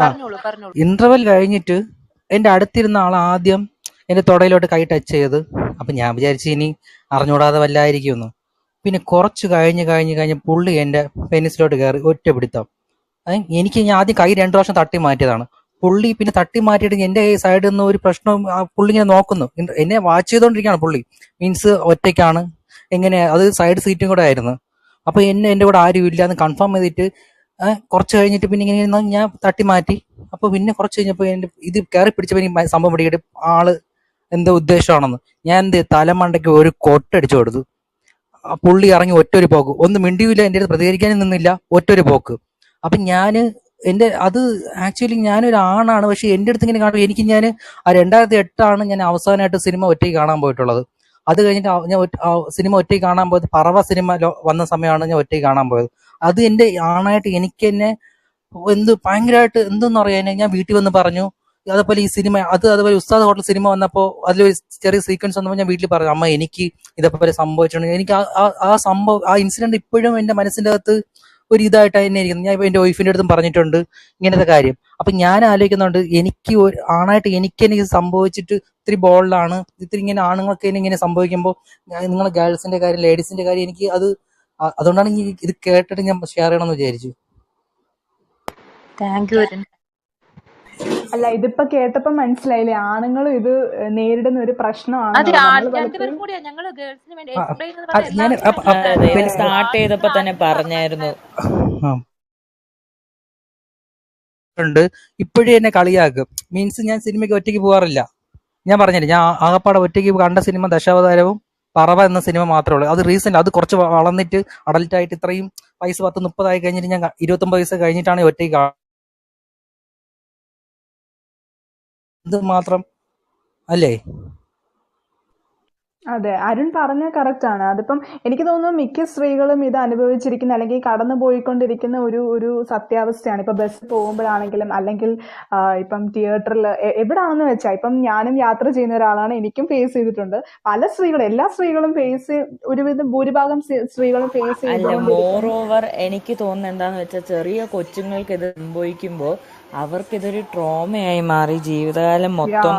പറഞ്ഞോളൂ പറഞ്ഞോളൂ. ഇന്റർവെൽ കഴിഞ്ഞിട്ട് എന്റെ അടുത്തിരുന്ന ആൾ ആദ്യം എന്റെ തൊടയിലോട്ട് കൈ ടച്ച് ചെയ്ത് അപ്പൊ ഞാൻ വിചാരിച്ചു ഇനി അറിഞ്ഞൂടാതെ വല്ലായിരിക്കുമെന്ന്. പിന്നെ കുറച്ച് കഴിഞ്ഞ് കഴിഞ്ഞ് കഴിഞ്ഞ് പുള്ളി എന്റെ പെനിസിലോട്ട് കയറി ഒറ്റ പിടുത്തം. എനിക്ക് ഞാൻ ആദ്യം കൈ രണ്ടു പ്രാവശ്യം തട്ടി മാറ്റിയതാണ്. പുള്ളി പിന്നെ തട്ടി മാറ്റിയിട്ട് എന്റെ സൈഡിൽ നിന്ന് ഒരു പ്രശ്നം പുള്ളി ഇങ്ങനെ നോക്കുന്നു. എന്നെ വാച്ച് ചെയ്തോണ്ടിരിക്കുകയാണ് പുള്ളി. മീൻസ് ഒറ്റയ്ക്കാണ്. എങ്ങനെ അത് സൈഡ് സീറ്റും കൂടെ ആയിരുന്നു. അപ്പൊ എന്നെ എന്റെ കൂടെ ആരും ഇല്ല എന്ന് കൺഫേം ചെയ്തിട്ട് കുറച്ച് കഴിഞ്ഞിട്ട് പിന്നെ ഇങ്ങനെ ഞാൻ തട്ടി മാറ്റി. അപ്പൊ പിന്നെ കുറച്ച് കഴിഞ്ഞപ്പോ എന്റെ ഇത് കയറി പിടിച്ചപ്പോ എനിക്ക് സംഭവം പിടിക്കിട്ട് ആൾ എന്തോ ഉദ്ദേശമാണെന്ന്. ഞാൻ എന്ത് തലമണ്ടയ്ക്ക് ഒരു കൊട്ടടിച്ചു കൊടുത്തു. പുള്ളി ഇറങ്ങി ഒറ്റൊരു പോക്ക്. ഒന്ന് മിണ്ടിയില്ല എന്റെ അടുത്ത് പ്രതികരിക്കാനും നിന്നില്ല. ഒറ്റൊരു പോക്ക്. അപ്പൊ ഞാൻ എന്റെ അത് ആക്ച്വലി ഞാനൊരു ആണാണ്. പക്ഷെ എന്റെ അടുത്ത് ഇങ്ങനെ കാണുമ്പോൾ എനിക്ക് ഞാൻ ആ രണ്ടായിരത്തി എട്ടാണ് ഞാൻ അവസാനമായിട്ട് സിനിമ ഒറ്റയ്ക്ക് കാണാൻ പോയിട്ടുള്ളത്. അത് കഴിഞ്ഞിട്ട് ഞാൻ സിനിമ ഒറ്റയ്ക്ക് കാണാൻ പോയത് പറവ സിനിമ വന്ന സമയമാണ് ഞാൻ ഒറ്റയ്ക്ക് കാണാൻ പോയത്. അത് എന്റെ ആണായിട്ട് എനിക്ക് എന്നെ എന്ത് ഭയങ്കരമായിട്ട് എന്തെന്ന് അറിയാൻ ഞാൻ വീട്ടിൽ വന്ന് പറഞ്ഞു. അതേപോലെ ഈ സിനിമ അത് അതുപോലെ ഉസ്താദ് ഹോട്ടൽ സിനിമ വന്നപ്പോൾ അതിലൊരു ചെറിയ സീക്വൻസ് വന്നപ്പോൾ ഞാൻ വീട്ടിൽ പറഞ്ഞു അമ്മ എനിക്ക് ഇതേപോലെ സംഭവിച്ചിട്ടുണ്ട്. എനിക്ക് ആ- സംഭവം ആ ഇൻസിഡന്റ് ഇപ്പോഴും എന്റെ മനസ്സിന്റെ അകത്ത് ഒരു ഇതായിട്ട് തന്നെ ഇരിക്കുന്നു. ഞാൻ എന്റെ വൈഫിന്റെ അടുത്തും പറഞ്ഞിട്ടുണ്ട് ഇങ്ങനത്തെ കാര്യം. അപ്പൊ ഞാൻ ആലോചിക്കുന്നുണ്ട് എനിക്ക് ഒരു ആണായിട്ട് എനിക്ക് എനിക്ക് സംഭവിച്ചിട്ട് ഇത്തിരി ബോൾഡാണ് ഇത്തിരി ഇങ്ങനെ ആണുങ്ങൾക്ക് ഇങ്ങനെ സംഭവിക്കുമ്പോൾ നിങ്ങളെ ഗേൾസിന്റെ കാര്യം ലേഡീസിന്റെ കാര്യം എനിക്ക് അത് അതുകൊണ്ടാണ് ഈ ഇത് കേട്ടിട്ട് ഞാൻ ഷെയർ ചെയ്യണമെന്ന് വിചാരിച്ചു. താങ്ക് യു അരുൺ അല്ല ഇതിപ്പോ കേട്ടപ്പോ മനസ്സിലായില്ലേ? ആണുങ്ങളും ഇത് നേരിടുന്ന ഒരു പ്രശ്നമാണ്. സ്റ്റാർട്ട് ചെയ്തപ്പോ തന്നെ പറഞ്ഞായിരുന്നു. ഉണ്ട്. ഇപ്പോഴും എന്നെ കളിയാക്കും. മീൻസ് ഞാൻ സിനിമയ്ക്ക് ഒറ്റയ്ക്ക് പോകാറില്ല ഞാൻ പറഞ്ഞില്ല ഞാൻ ആ- ആകപ്പാടെ ഒറ്റയ്ക്ക് കണ്ട സിനിമ ദശാവതാരവും പറവ എന്ന സിനിമ മാത്രമേ ഉള്ളൂ. അത് റീസെന്റ് അത് കുറച്ച് വളർന്നിട്ട് അഡൽട്ട് ആയിട്ട് ഇത്രയും വയസ്സ് പത്ത് മുപ്പതായി കഴിഞ്ഞിട്ട് ഞാൻ ഇരുപത്തൊമ്പത് വയസ്സ് കഴിഞ്ഞിട്ടാണ് ഒറ്റയ്ക്ക് ഇത് മാത്രം അല്ലേ? അതെ അരുൺ പറഞ്ഞ കറക്റ്റ് ആണ്. അതിപ്പം എനിക്ക് തോന്നുന്നു മിക്ക സ്ത്രീകളും ഇത് അനുഭവിച്ചിരിക്കുന്ന അല്ലെങ്കിൽ കടന്നു പോയിക്കൊണ്ടിരിക്കുന്ന ഒരു ഒരു സത്യാവസ്ഥയാണ്. ഇപ്പൊ ബസ് പോകുമ്പോഴാണെങ്കിലും അല്ലെങ്കിൽ ഇപ്പം തിയേറ്ററിൽ എവിടാണെന്ന് വെച്ചാൽ ഇപ്പം ഞാനും യാത്ര ചെയ്യുന്ന ഒരാളാണ് എനിക്കും ഫേസ് ചെയ്തിട്ടുണ്ട്. പല സ്ത്രീകളും എല്ലാ സ്ത്രീകളും ഫേസ് ഒരുവിധം ഭൂരിഭാഗം സ്ത്രീ- സ്ത്രീകളും ഫേസ് അല്ല ചെയ്തുകൊണ്ടിരിക്കുന്ന മോർ ഓവർ എനിക്ക് തോന്നുന്നത് എന്താന്ന് വെച്ചാൽ ചെറിയ കൊച്ചുങ്ങൾക്ക് ഇത് സംഭവിക്കുമ്പോൾ അവർക്കിതൊരു ട്രോമയായി മാറി. ജീവിതകാലം മൊത്തം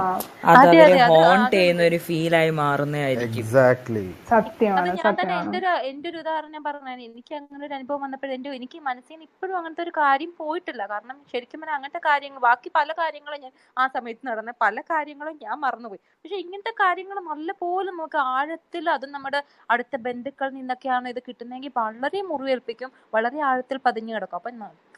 അത് അവർ ഹോണ്ട് ചെയ്യുന്ന ഒരു ഫീലായി മാറുന്നതായിരിക്കും. എക്സാക്ട്ലി സത്യമാണ് ഞാൻ തന്നെ സത്യമാണ് എന്റെ ഒരു എന്റെ ഒരു ഉദാഹരണം പറഞ്ഞാൽ എനിക്ക് അങ്ങനെ ഒരു അനുഭവം വന്നപ്പോഴും എന്റെ എനിക്ക് മനസ്സിൽ നിന്ന് ഇപ്പോഴും അങ്ങനത്തെ ഒരു കാര്യം പോയിട്ടില്ല. കാരണം ശരിക്കും പറഞ്ഞാൽ അങ്ങനത്തെ കാര്യങ്ങൾ ബാക്കി പല കാര്യങ്ങളും ഞാൻ ആ സമയത്ത് നടന്ന പല കാര്യങ്ങളും ഞാൻ മറന്നുപോയി. പക്ഷെ ഇങ്ങനത്തെ കാര്യങ്ങൾ നല്ലപോലെ നമുക്ക് ആഴത്തിൽ അത് നമ്മുടെ അടുത്ത ബന്ധുക്കളിൽ നിന്നൊക്കെയാണ് ഇത് കിട്ടുന്നതെങ്കിൽ വളരെ മുറിവേൽപ്പിക്കും വളരെ ആഴത്തിൽ പതിഞ്ഞു കിടക്കും. അപ്പൊ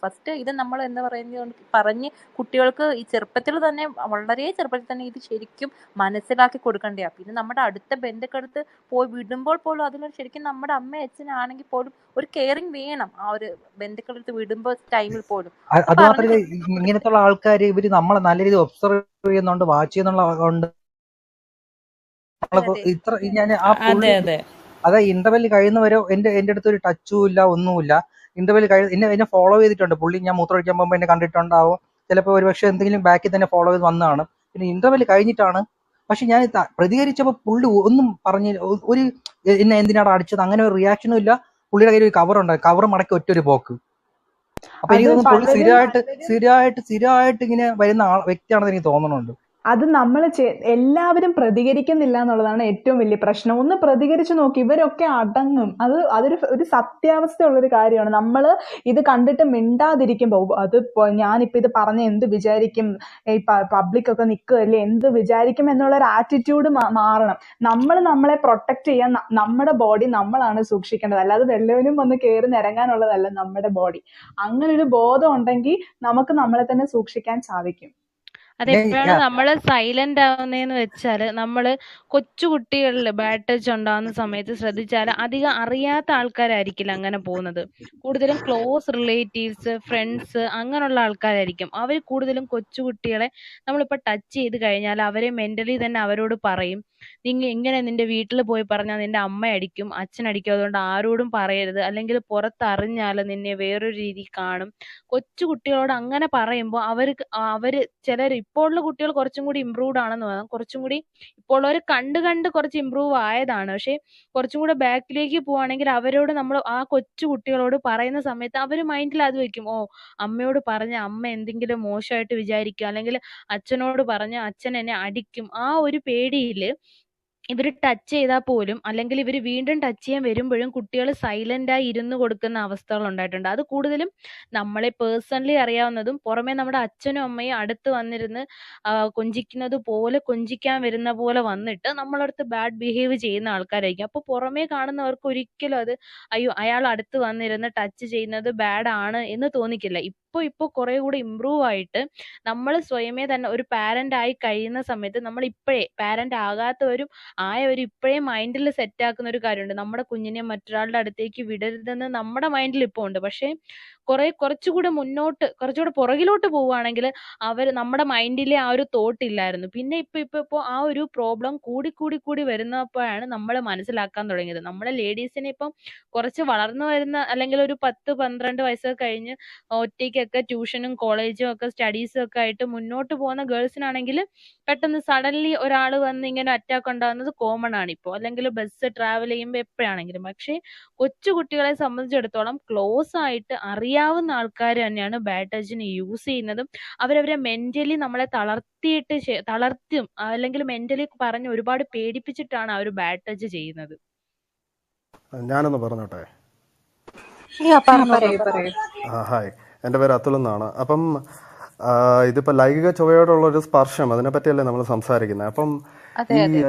ഫസ്റ്റ് ഇത് നമ്മൾ എന്ന് പറയുന്നത് പറഞ്ഞ് കുട്ടികൾക്ക് ഈ ചെറുപ്പത്തിൽ തന്നെ വളരെ ചെറുപ്പത്തിൽ തന്നെ ഇത് ശരിക്കും മനസ്സിലാക്കി കൊടുക്കേണ്ടതാണ് പിന്നെ നമ്മുടെ അടുത്ത ബന്ധുക്കടുത്ത് പോയി വിടുമ്പോൾ പോലും അതിനൊരു ശരിക്കും നമ്മുടെ അമ്മ അച്ഛനാണെങ്കിൽ പോലും ഒരു കെയറിങ് വേണം ആ ഒരു ബന്ധുക്കളടുത്ത് വിടുമ്പോൾ ടൈമിൽ പോലും. അത് മാത്രമല്ല പറഞ്ഞത് ഇങ്ങനത്തെ ആൾക്കാർ ഇവർ നമ്മളെ നല്ല രീതിയിൽ ഒബ്സർവ് ചെയ്യുന്നുണ്ട് വാച്ച് ചെയ്യുന്നുണ്ട് ഇത്ര ഞാൻ ആ അതെ പുള്ളി അതെ. അതെ ഇന്റർവെൽ കഴിയുന്നവരെ എന്റെ എന്റെ അടുത്ത് ഒരു ടച്ചും ഇല്ല ഒന്നുമില്ല. ഇന്റർവെൽ കഴിഞ്ഞ എന്നെ എന്നെ ഫോളോ ചെയ്തിട്ടുണ്ട്. പുള്ളി ഞാൻ മൂത്രമൊഴിക്കാൻ പോകുമ്പോൾ എന്നെ കണ്ടിട്ടുണ്ടാവും. ചിലപ്പോൾ ഒരുപക്ഷെ എന്തെങ്കിലും ബാക്കിൽ തന്നെ ഫോളോ ചെയ്ത് വന്നതാണ്. പിന്നെ ഇന്റർവെൽ കഴിഞ്ഞിട്ടാണ്. പക്ഷെ ഞാൻ പ്രതികരിച്ചപ്പോൾ പുള്ളി ഒന്നും പറഞ്ഞ ഒരു എന്നെ എന്തിനാണ് അടിച്ചത്? അങ്ങനെ ഒരു റിയാക്ഷനും ഇല്ല. പുള്ളിയുടെ കയ്യിൽ ഒരു കവർ ഉണ്ട്. കവർ മടക്കി ഒറ്റ ഒരു പോക്ക്. അപ്പൊ എനിക്ക് തോന്നുന്നു പുള്ളി സ്ഥിരമായിട്ട് സ്ഥിരമായിട്ട് സ്ഥിരമായിട്ട് ഇങ്ങനെ വരുന്ന ആൾ വ്യക്തിയാണെന്ന് എനിക്ക് തോന്നുന്നുണ്ട് അത് നമ്മൾ എല്ലാവരും പ്രതികരിക്കുന്നില്ല എന്നുള്ളതാണ് ഏറ്റവും വലിയ പ്രശ്നം. ഒന്ന് പ്രതികരിച്ചു നോക്കി ഇവരൊക്കെ അടങ്ങും. അത് അതൊരു ഒരു സത്യാവസ്ഥയുള്ളൊരു കാര്യമാണ്. നമ്മൾ ഇത് കണ്ടിട്ട് മിണ്ടാതിരിക്കുമ്പോൾ അത് ഞാനിപ്പോൾ ഞാനിപ്പോ ഇത് പറഞ്ഞ് എന്ത് വിചാരിക്കും ഈ പബ്ലിക് ഒക്കെ നിൽക്കുകയല്ലേ എന്ത് വിചാരിക്കും എന്നുള്ള ഒരു ആറ്റിറ്റ്യൂഡ് മാറണം. നമ്മൾ നമ്മളെ പ്രൊട്ടക്റ്റ് ചെയ്യാൻ നമ്മുടെ ബോഡി നമ്മളാണ് സൂക്ഷിക്കേണ്ടത്. അല്ലാതെ വെള്ളവനും വന്ന് കയറി നിരങ്ങാനുള്ളതല്ല നമ്മുടെ ബോഡി അങ്ങനെ ഒരു ബോധം ഉണ്ടെങ്കിൽ നമുക്ക് നമ്മളെ തന്നെ സൂക്ഷിക്കാൻ സാധിക്കും. അതെപ്പോഴാണ് ഞാൻ നമ്മൾ സൈലന്റ് ആവുന്നതെന്ന് വെച്ചാൽ നമ്മൾ കൊച്ചു കുട്ടികളിൽ ബാഡ് ടച്ച് ഉണ്ടാവുന്ന സമയത്ത് ശ്രദ്ധിച്ചാൽ അധികം അറിയാത്ത ആൾക്കാരായിരിക്കില്ല അങ്ങനെ പോകുന്നത്. കൂടുതലും ക്ലോസ് റിലേറ്റീവ്സ് ഫ്രണ്ട്സ് അങ്ങനെയുള്ള ആൾക്കാരായിരിക്കും. അവർ കൂടുതലും കൊച്ചുകുട്ടികളെ കുട്ടികളെ നമ്മളിപ്പോൾ ടച്ച് ചെയ്ത് കഴിഞ്ഞാൽ അവരെ മെന്റലി തന്നെ അവരോട് പറയും. നിങ്ങ എങ്ങനെ നിന്റെ വീട്ടിൽ പോയി പറഞ്ഞാൽ നിന്റെ അമ്മ അടിക്കും അച്ഛൻ അടിക്കും അതുകൊണ്ട് ആരോടും പറയരുത്. അല്ലെങ്കിൽ പുറത്തറിഞ്ഞാൽ നിന്നെ വേറൊരു രീതി കാണും. കൊച്ചു കുട്ടികളോട് അങ്ങനെ പറയുമ്പോൾ അവർക്ക് അവർ ചിലർ ഇപ്പോൾ ഉള്ള കുട്ടികൾ കുറച്ചും കൂടി ഇമ്പ്രൂവ്ഡ് ആണെന്ന് പറയാം. കുറച്ചും കൂടി ഇപ്പോൾ അവർ കണ്ട് കണ്ട് കുറച്ച് ഇമ്പ്രൂവ് ആയതാണ്. പക്ഷേ കുറച്ചും കൂടെ ബാക്കിലേക്ക് പോവാണെങ്കിൽ അവരോട് നമ്മൾ ആ കൊച്ചു കുട്ടികളോട് പറയുന്ന സമയത്ത് അവർ മൈൻഡിൽ അത് വെക്കും. ഓ അമ്മയോട് പറഞ്ഞ അമ്മ എന്തെങ്കിലും മോശമായിട്ട് വിചാരിക്കും. അല്ലെങ്കിൽ അച്ഛനോട് പറഞ്ഞ അച്ഛൻ എന്നെ അടിക്കും. ആ ഒരു പേടിയിൽ ഇവർ ടച്ച് ചെയ്താൽ പോലും അല്ലെങ്കിൽ ഇവർ വീണ്ടും ടച്ച് ചെയ്യാൻ വരുമ്പോഴും കുട്ടികൾ സൈലന്റ് ആയി ഇരുന്ന് കൊടുക്കുന്ന അവസ്ഥകൾ ഉണ്ടായിട്ടുണ്ട്. അത് കൂടുതലും നമ്മളെ പേഴ്സണലി അറിയാവുന്നതും പുറമെ നമ്മുടെ അച്ഛനും അമ്മയും അടുത്ത് വന്നിരുന്ന് കൊഞ്ചിക്കുന്നത് പോലെ കൊഞ്ചിക്കാൻ വരുന്ന പോലെ വന്നിട്ട് നമ്മളടുത്ത് ബാഡ് ബിഹേവ് ചെയ്യുന്ന ആൾക്കാരായിരിക്കും. അപ്പോൾ പുറമേ കാണുന്നവർക്ക് ഒരിക്കലും അത് അയ്യോ അയാൾ അടുത്ത് വന്നിരുന്ന് ടച്ച് ചെയ്യുന്നത് ബാഡ് ആണ് എന്ന് തോന്നിക്കില്ല. ഇപ്പൊ ഇപ്പോൾ കുറേ കൂടി ഇമ്പ്രൂവ് ആയിട്ട് നമ്മൾ സ്വയമേ തന്നെ ഒരു പാരന്റ് ആയി കഴിയുന്ന സമയത്ത് നമ്മൾ ഇപ്പോഴേ പാരന്റ് ആകാത്തവരും ആയവരും ഇപ്പോഴേ മൈൻഡിൽ സെറ്റ് ആക്കുന്ന ഒരു കാര്യമുണ്ട്. നമ്മുടെ കുഞ്ഞിനെ മറ്റൊരാളുടെ അടുത്തേക്ക് വിടരുതെന്ന് നമ്മുടെ മൈൻഡിൽ ഇപ്പോൾ ഉണ്ട്. പക്ഷേ കുറെ കുറച്ചുകൂടെ മുന്നോട്ട് കുറച്ചുകൂടെ പുറകിലോട്ട് പോവുകയാണെങ്കിൽ അവർ നമ്മുടെ മൈൻഡിലെ ആ ഒരു തോട്ട് ഇല്ലായിരുന്നു. പിന്നെ ഇപ്പൊ ഇപ്പൊ ഇപ്പൊ ആ ഒരു പ്രോബ്ലം കൂടി കൂടി കൂടി വരുന്നപ്പോഴാണ് നമ്മൾ മനസ്സിലാക്കാൻ തുടങ്ങിയത്. നമ്മുടെ ലേഡീസിനെ ഇപ്പം കുറച്ച് വളർന്നു വരുന്ന അല്ലെങ്കിൽ ഒരു പത്ത് പന്ത്രണ്ട് വയസ്സൊക്കെ കഴിഞ്ഞ് ഒറ്റയ്ക്കൊക്കെ ട്യൂഷനും കോളേജും ഒക്കെ സ്റ്റഡീസും ഒക്കെ ആയിട്ട് മുന്നോട്ട് പോകുന്ന ഗേൾസിനാണെങ്കിൽ പെട്ടെന്ന് സഡൻലി ഒരാൾ വന്ന് ഇങ്ങനെ അറ്റാക്ക് ഉണ്ടാകുന്നത് കോമൺ ആണ്. ഇപ്പോൾ അല്ലെങ്കിൽ ബസ് ട്രാവൽ ചെയ്യുമ്പോൾ എപ്പോഴാണെങ്കിലും. പക്ഷേ കൊച്ചു കുട്ടികളെ സംബന്ധിച്ചിടത്തോളം ക്ലോസ് ആയിട്ട് അറിയാവുന്ന ആൾക്കാർ തന്നെയാണ് ബാഡ് ടച്ചിന് യൂസ് ചെയ്യുന്നതും. അവരവരെ മെന്റലി നമ്മളെ തളർത്തിയിട്ട് തളർത്തും. അല്ലെങ്കിൽ മെന്റലി പറഞ്ഞ് ഒരുപാട് പേടിപ്പിച്ചിട്ടാണ് അവർ ബാഡ് ടച്ച് ചെയ്യുന്നത്. ഞാനൊന്ന് പറഞ്ഞോട്ടെ? ഹായ്. എന്റെ പേര് അതുൽ എന്നാണ്. അപ്പം ഇതിപ്പോ ലൈംഗിക ചുവയോടുള്ള ഒരു സ്പർശം അതിനെപ്പറ്റിയല്ലേ നമ്മൾ സംസാരിക്കുന്നത്? അപ്പം അതെ ഈ അതെ.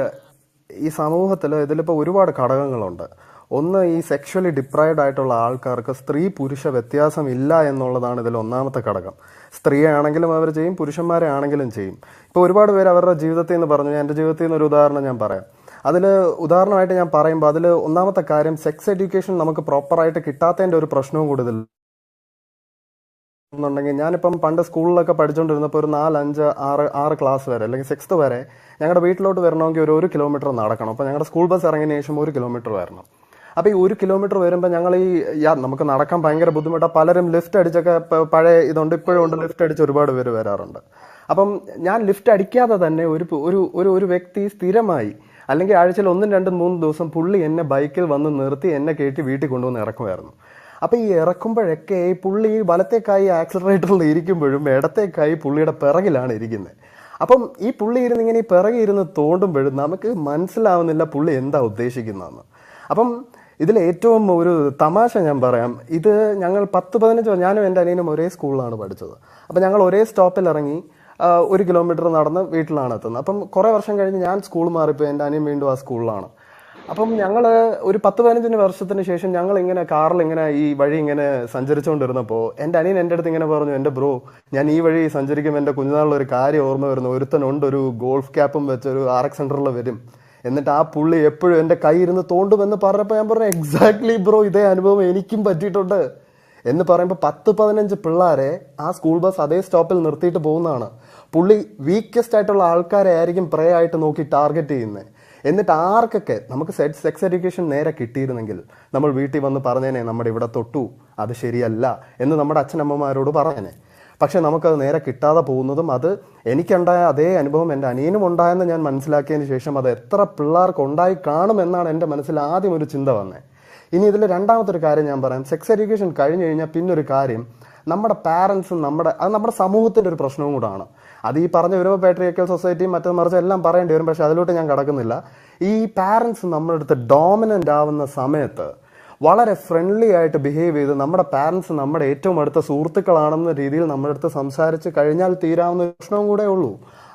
ഈ സമൂഹത്തിൽ ഇതിലിപ്പോൾ ഒരുപാട് ഘടകങ്ങളുണ്ട്. ഒന്ന് ഈ സെക്ഷലി ഡിപ്രൈവ്ഡ് ആയിട്ടുള്ള ആൾക്കാർക്ക് സ്ത്രീ പുരുഷ വ്യത്യാസം ഇല്ല എന്നുള്ളതാണ് ഇതിൽ ഒന്നാമത്തെ ഘടകം. സ്ത്രീയെ ആണെങ്കിലും അവർ ചെയ്യും പുരുഷന്മാരെ ആണെങ്കിലും ചെയ്യും. ഇപ്പോൾ ഒരുപാട് പേര് അവരുടെ ജീവിതത്തിൽ നിന്ന് പറഞ്ഞു എന്റെ ജീവിതത്തിൽ നിന്ന് ഒരു ഉദാഹരണം ഞാൻ പറയാം. അതിൽ ഉദാഹരണമായിട്ട് ഞാൻ പറയുമ്പോൾ അതിൽ ഒന്നാമത്തെ കാര്യം സെക്സ് എഡ്യൂക്കേഷൻ നമുക്ക് പ്രോപ്പറായിട്ട് കിട്ടാത്തതിന്റെ ഒരു പ്രശ്നവും കൂടുതൽ എന്നുണ്ടെങ്കിൽ ഞാനിപ്പം പണ്ട് സ്കൂളിലൊക്കെ പഠിച്ചുകൊണ്ടിരുന്നപ്പോൾ ഒരു നാല് അഞ്ച് ആറ് ആറ് ക്ലാസ് വരെ അല്ലെങ്കിൽ സിക്സ്ത് വരെ ഞങ്ങളുടെ വീട്ടിലോട്ട് വരണമെങ്കിൽ ഒരു ഒരു കിലോമീറ്റർ നടക്കണം. അപ്പോൾ ഞങ്ങളുടെ സ്കൂൾ ബസ് ഇറങ്ങിയതിന് ശേഷം ഒരു കിലോമീറ്റർ വരണം. അപ്പോൾ ഈ ഒരു കിലോമീറ്റർ വരുമ്പോൾ ഞങ്ങൾ ഈ നമുക്ക് നടക്കാൻ ഭയങ്കര ബുദ്ധിമുട്ടാണ് പലരും ലിഫ്റ്റ് അടിച്ചൊക്കെ പഴയ ഇതുണ്ട് ഇപ്പോഴും ഉണ്ട് ലിഫ്റ്റ് അടിച്ച് ഒരുപാട് പേര് വരാറുണ്ട്. അപ്പം ഞാൻ ലിഫ്റ്റ് അടിക്കാതെ തന്നെ ഒരു ഒരു ഒരു ഒരു വ്യക്തി സ്ഥിരമായി അല്ലെങ്കിൽ ആഴ്ചയിൽ ഒന്നും രണ്ടും മൂന്നും ദിവസം പുള്ളി എന്നെ ബൈക്കിൽ വന്ന് നിർത്തി എന്നെ കയറ്റി വീട്ടിൽ കൊണ്ടുവന്ന് ഇറക്കുമായിരുന്നു. അപ്പൊ ഈ ഇറക്കുമ്പോഴൊക്കെ ഈ പുള്ളി വലത്തേക്കായി വലത്തെ ആക്സിലറേറ്ററിൽ ഇരിക്കുമ്പോഴും ഇടത്തേക്കായി പുള്ളിയുടെ പിറകിലാണ് ഇരിക്കുന്നത് അപ്പം ഈ പുള്ളി ഇരുന്ന് ഇങ്ങനെ ഈ പിറകെ ഇരുന്ന് തോണ്ടുമ്പോഴും നമുക്ക് മനസ്സിലാവുന്നില്ല പുള്ളി എന്താ ഉദ്ദേശിക്കുന്നതെന്ന്. അപ്പം ഇതിൽ ഏറ്റവും ഒരു തമാശ ഞാൻ പറയാം. ഇത് ഞങ്ങൾ പത്ത് പതിനഞ്ച് ഞാനും എന്റെ അനിയനും ഒരേ സ്കൂളിലാണ് പഠിച്ചത്. അപ്പം ഞങ്ങൾ ഒരേ സ്റ്റോപ്പിൽ ഇറങ്ങി ഒരു കിലോമീറ്റർ നടന്ന് വീട്ടിലാണ് എത്തുന്നത്. അപ്പം കുറേ വർഷം കഴിഞ്ഞ് ഞാൻ സ്കൂൾ മാറിപ്പോയി. എന്റെ അനിയൻ വീണ്ടും ആ സ്കൂളിലാണ്. അപ്പം ഞങ്ങൾ ഒരു പത്ത് പതിനഞ്ചിന് വർഷത്തിന് ശേഷം ഞങ്ങൾ ഇങ്ങനെ കാറിൽ ഇങ്ങനെ ഈ വഴി ഇങ്ങനെ സഞ്ചരിച്ചുകൊണ്ടിരുന്നപ്പോൾ എന്റെ അനിയൻ എന്റെ അടുത്ത് ഇങ്ങനെ പറഞ്ഞു എന്റെ ബ്രോ ഞാൻ ഈ വഴി സഞ്ചരിക്കുമ്പോൾ എന്റെ കുഞ്ഞുനാളിൽ ഒരു കാര്യം ഓർമ്മ വരുന്നു. ഒരുത്തനുണ്ട് ഒരു ഗോൾഫ് ക്യാപ്പും വെച്ച് ഒരു ആർ എക്സ് സെന്ററിൽ വരും. എന്നിട്ട് ആ പുള്ളി എപ്പോഴും എന്റെ കൈ ഇരുന്ന് തോണ്ടുമെന്ന് പറഞ്ഞപ്പോൾ ഞാൻ പറഞ്ഞു എക്സാക്ട്ലി ബ്രോ ഇതേ അനുഭവം എനിക്കും പറ്റിയിട്ടുണ്ട്. എന്ന് പറയുമ്പോൾ പത്ത് പതിനഞ്ച് പിള്ളേരെ ആ സ്കൂൾ ബസ് അതേ സ്റ്റോപ്പിൽ നിർത്തിയിട്ട് പോകുന്നതാണ്. പുള്ളി വീക്കസ്റ്റ് ആയിട്ടുള്ള ആൾക്കാരെ ആയിരിക്കും പ്രേ ആയിട്ട് നോക്കി ടാർഗറ്റ് ചെയ്യുന്നത് എന്നിട്ട് ആർക്കൊക്കെ നമുക്ക് സെക്സ് എഡ്യൂക്കേഷൻ നേരെ കിട്ടിയിരുന്നെങ്കിൽ നമ്മൾ വീട്ടിൽ വന്ന് പറഞ്ഞേനെ നമ്മുടെ ഇവിടെ തൊട്ടു അത് ശരിയല്ല എന്ന് നമ്മുടെ അച്ഛനമ്മമാരോട് പറഞ്ഞേനെ. പക്ഷെ നമുക്കത് നേരെ കിട്ടാതെ പോകുന്നതും അത് എനിക്കുണ്ടായ അതേ അനുഭവം എന്റെ അനിയനും ഉണ്ടായെന്ന് ഞാൻ മനസ്സിലാക്കിയതിന് ശേഷം അത് എത്ര പിള്ളേർക്ക് ഉണ്ടായി കാണുമെന്നാണ് എന്റെ മനസ്സിൽ ആദ്യം ഒരു ചിന്ത വന്നത് ഇനി ഇതിൽ രണ്ടാമത്തെ ഒരു കാര്യം ഞാൻ പറയാം. സെക്സ് എഡ്യൂക്കേഷൻ കഴിഞ്ഞു കഴിഞ്ഞാൽ പിന്നൊരു കാര്യം നമ്മുടെ പാരൻസും നമ്മുടെ അത് നമ്മുടെ സമൂഹത്തിന്റെ ഒരു പ്രശ്നവും കൂടാണ്. അത് ഈ പറഞ്ഞ വരുമ്പോൾ പാട്രിയക്കൽ സൊസൈറ്റിയും മറ്റു മറിച്ച് എല്ലാം പറയേണ്ടി വരും പക്ഷെ അതിലോട്ട് ഞാൻ കടക്കുന്നില്ല. ഈ പാരൻസ് നമ്മുടെ അടുത്ത് ഡോമിനന്റ് ആവുന്ന സമയത്ത് വളരെ ഫ്രണ്ട്ലി ആയിട്ട് ബിഹേവ് ചെയ്ത് നമ്മുടെ പാരൻസ് നമ്മുടെ ഏറ്റവും അടുത്ത സുഹൃത്തുക്കളാണെന്ന രീതിയിൽ നമ്മുടെ അടുത്ത് സംസാരിച്ച് കഴിഞ്ഞാൽ തീരാവുന്ന പ്രശ്നവും കൂടെ ഉള്ളൂ.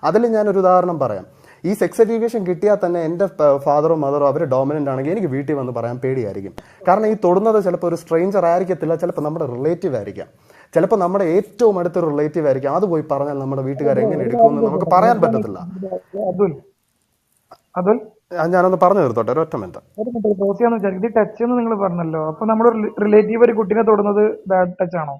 അതിൽ ഞാനൊരു ഉദാഹരണം പറയാം. ഈ സെക്സ് എഡ്യൂക്കേഷൻ കിട്ടിയാൽ തന്നെ എന്റെ ഫാദറോ മദറോ അവർ ഡോമിനന്റ് ആണെങ്കിൽ എനിക്ക് വീട്ടിൽ വന്ന് പറയാൻ പേടിയായിരിക്കും. കാരണം ഈ തൊടുന്നത് ചിലപ്പോൾ ഒരു സ്ട്രെയിഞ്ചർ ആയിരിക്കത്തില്ല ചിലപ്പോൾ നമ്മുടെ റിലേറ്റീവ് ആയിരിക്കാം. ചിലപ്പോൾ നമ്മുടെ ഏറ്റവും അടുത്ത റിലേറ്റീവ് ആയിരിക്കും. അത് പോയി പറഞ്ഞാൽ നമ്മുടെ വീട്ടുകാർ എങ്ങനെ എടുക്കുമെന്ന് നമുക്ക് പറയാൻ പറ്റത്തില്ല. അതുൽ ഞാനൊന്ന് പറഞ്ഞു തീർത്തോട്ടെ ഒരൊറ്റ മിനിറ്റ് ഒരു മിനിറ്റ് വിചാരിക്കും ഇത് ടച്ച് എന്ന് നിങ്ങൾ പറഞ്ഞല്ലോ. അപ്പൊ നമ്മുടെ റിലേറ്റീവ് ഒരു കുട്ടിനെ തൊടുന്നത് ബാഡ് ടച്ച് ആണോ?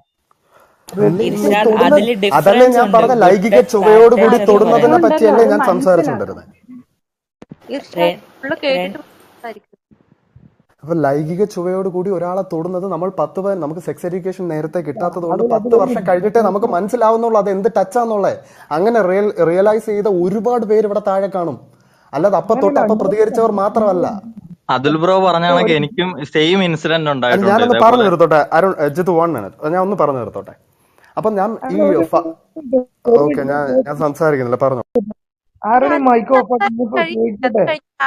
അതല്ലേ ഞാൻ പറഞ്ഞ ലൈംഗിക ചുവയോട് കൂടി തൊടുന്നതിനെ പറ്റിയല്ലേ ഞാൻ. സംസാരിച്ചുകൊണ്ടിരുന്നത് ഇർഷാദ് രെ- ഫുള്ള് രെ- കേട്ടിട്ട് സംസാരിക്കും അപ്പൊ ലൈംഗിക ചുവയോട് കൂടി ഒരാളെ തൊടുന്നത് നമ്മൾ പത്ത് നമുക്ക് സെക്സ് എഡ്യൂക്കേഷൻ നേരത്തെ കിട്ടാത്തത് കൊണ്ട് പത്ത് വർഷം കഴിഞ്ഞിട്ടേ നമുക്ക് മനസ്സിലാവുന്നുള്ളൂ അത് എന്ത് ടച്ചാന്നുള്ളത് അങ്ങനെ റിയൽ റിയലൈസ് ചെയ്ത ഒരുപാട് പേര് ഇവിടെ താഴെ കാണും. അല്ലാതെ അപ്പൊ തൊട്ട് അപ്പൊ പ്രതികരിച്ചവർ മാത്രമല്ല. അതുൽ ബ്രോ പറഞ്ഞാണെങ്കിൽ കണക്ക് എനിക്കും സെയിം ഇൻസിഡന്റ് ഉണ്ടായിരുന്നു ഉണ്ടായിട്ടുണ്ട് ഞാനൊന്ന് പറഞ്ഞു നിർത്തോട്ടെ. അരുൺ ജിത്ത് വൺ മിനിറ്റ് ഞാൻ ഒന്ന് പറഞ്ഞു നിർത്തോട്ടെ. അപ്പൊ ഞാൻ ഈ ഓക്കെ ഞാൻ ഞാൻ സംസാരിക്കുന്നില്ല. പറഞ്ഞു. ആരുടെ മൈക്ക് ഓഫ്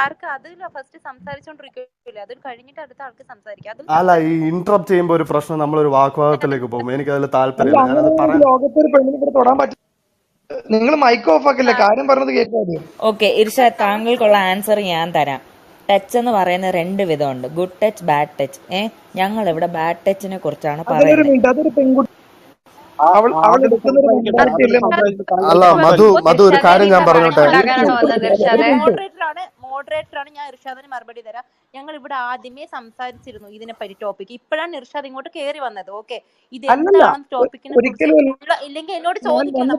ആർക്ക് ഫസ്റ്റ് സംസാരിച്ചോണ്ടിരിക്കില്ല അത് കഴിഞ്ഞിട്ട് അടുത്ത ആൾക്ക് സംസാരിക്കാം. അല്ല ഈ ഇന്ററപ്റ്റ് ചെയ്യുമ്പോ ഒരു പ്രശ്നം നമ്മളൊരു വാഗ്വാദത്തിലേക്ക് പോകും. എനിക്ക് അതിൽ താല്പര്യം പെണ്ണിനെ ഇവിടെ തൊടാൻ പറ്റും നിങ്ങൾ മൈക്ക് ഓഫ് ആക്കില്ല കാര്യം പറഞ്ഞത് കേൾക്കാതെ ഓക്കെ ഇർഷാദ് താങ്കൾക്കുള്ള ആൻസർ ഞാൻ തരാം. ടച്ച് എന്ന് പറയുന്ന രണ്ട് വിധമുണ്ട്. ഗുഡ് ടച്ച് ബാഡ് ടച്ച് ഏഹ് ഞങ്ങൾ ഇവിടെ ബാഡ് ടച്ചിനെ കുറിച്ചാണ് പറയുന്നത്? അവൾ അവൾ എടുക്കുന്ന അല്ല മധു മധു ഒരു കാര്യം ഞാൻ പറഞ്ഞോട്ടെ ആണ് ഞാൻ ഇർഷാദിന് മറുപടി തരാം. ഞങ്ങൾ ഇവിടെ ആദ്യമേ സംസാരിച്ചിരുന്നു ഇതിനെ പറ്റി ടോപ്പിക് ഇപ്പോഴാണ് ഇർഷാദ് ഇങ്ങോട്ട് കയറി വന്നത്. ഓക്കെ ഇത് എന്താണ് ടോപ്പിക്കിനെ ഒരിക്കലും ഇല്ലെങ്കിൽ എന്നോട് ചോദിക്കണം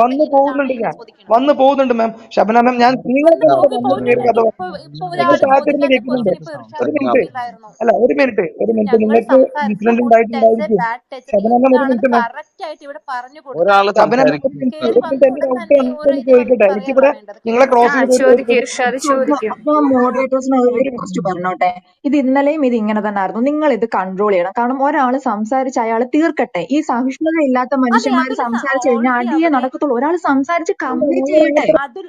വന്നു പോകുന്നുണ്ട്. മാം ശബന മാം ഞാൻ. അല്ല ഒരു മിനിറ്റ് ഒരു മിനിറ്റ് നിങ്ങൾക്ക് ഇൻസിഡന്റ് ഉണ്ടായിട്ടുണ്ടായിരിക്കും. ശബന മാം ഒരു മിനിറ്റ് മാം കേറി ചോദിക്കട്ടെ. എനിക്കിവിടെ നിങ്ങളെ ക്രോസ് ചോദിക്കും ചോദിക്കും പറഞ്ഞോട്ടെ. ഇത് ഇന്നലെയും ഇത് ഇങ്ങനെ തന്നെ ആയിരുന്നു. നിങ്ങൾ ഇത് കൺട്രോൾ ചെയ്യണം. കാരണം ഒരാൾ സംസാരിച്ച് അയാൾ തീർക്കട്ടെ. ഈ സഹിഷ്ണുത ഇല്ലാത്ത മനുഷ്യന്മാർ സംസാരിച്ചു കഴിഞ്ഞാൽ അടിയെ നടക്കത്തുള്ളൂ. ഒരാൾ സംസാരിച്ച് കംപ്ലീറ്റ് ചെയ്യട്ടെ. അതിൽ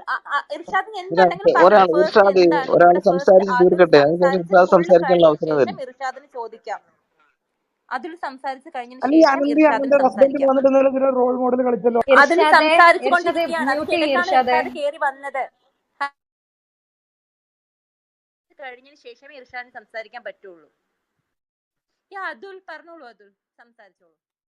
ഇർഷാദിന് എന്തുണ്ടെങ്കിലും ഒരാൾ സംസാരിച്ച് തീർക്കട്ടെ. സംസാരിക്കാനുള്ള അവസരം ചോദിക്കാം. അതിൽ സംസാരിച്ച് ഇന്നലെ റോൾ മോഡൽ കളിച്ചല്ലോ. അതിൽ സംസാരിച്ചു ഇർഷാദെ കഴിഞ്ഞതിന് ശേഷമേ ഇർഷാദിന് സംസാരിക്കാൻ പറ്റുള്ളൂ. യാ അതുൽ പറഞ്ഞോളൂ അതുൽ. സംസാരിച്ചോളൂ.